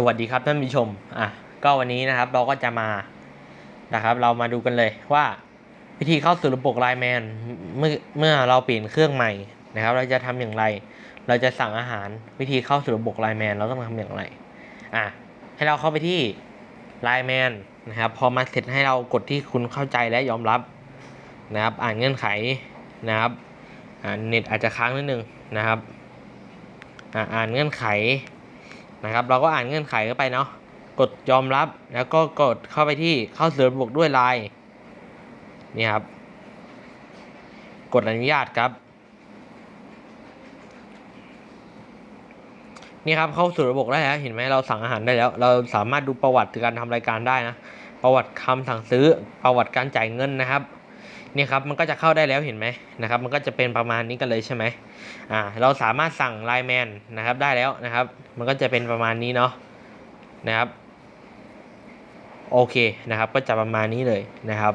สวัสดีครับท่านผู้ชม อะ ก็วันนี้นะครับเราก็จะมา นะครับ เรามาดูกันเลยว่าวิธีเข้าสู่ระบบไลแมนเมื่อเมื่อเราเปลี่ยนเครื่องใหม่นะครับ เราจะทำอย่างไร เราจะสั่งอาหารวิธีเข้าสู่ระบบไลแมนเราต้องทำอย่างไร อะ ให้เราเข้าไปที่ไลแมนนะครับ พอมาเสร็จให้เรากดที่คุณเข้าใจและยอมรับนะครับ อ่านเงื่อนไขนะครับ อ่าเน็ตอาจจะค้างนิดนึงนะครับ อ่าอ่านเงื่อนไข นะครับ เราก็อ่านเงื่อนไขเข้าไปเนาะกดยอมรับแล้วก็กดเข้าไปที่เข้าสู่ระบบด้วยไลน์นี่ครับ กดอนุญาตครับ นี่ครับเข้าสู่ระบบได้แล้วเห็นไหมเราสั่งอาหารได้แล้ว เราสามารถดูประวัติการทำรายการได้นะ ประวัติคำสั่งซื้อประวัติการจ่ายเงินนะครับ นี่ครับมันก็จะเข้าได้แล้วเห็นไหมนะครับมันก็จะเป็นประมาณนี้กันเลยใช่ไหมอ่าเราสามารถสั่งไลน์แมนนะครับได้แล้วนะครับ มันก็จะเป็นประมาณนี้เนาะนะครับโอเคนะครับก็จะประมาณนี้เลยนะครับ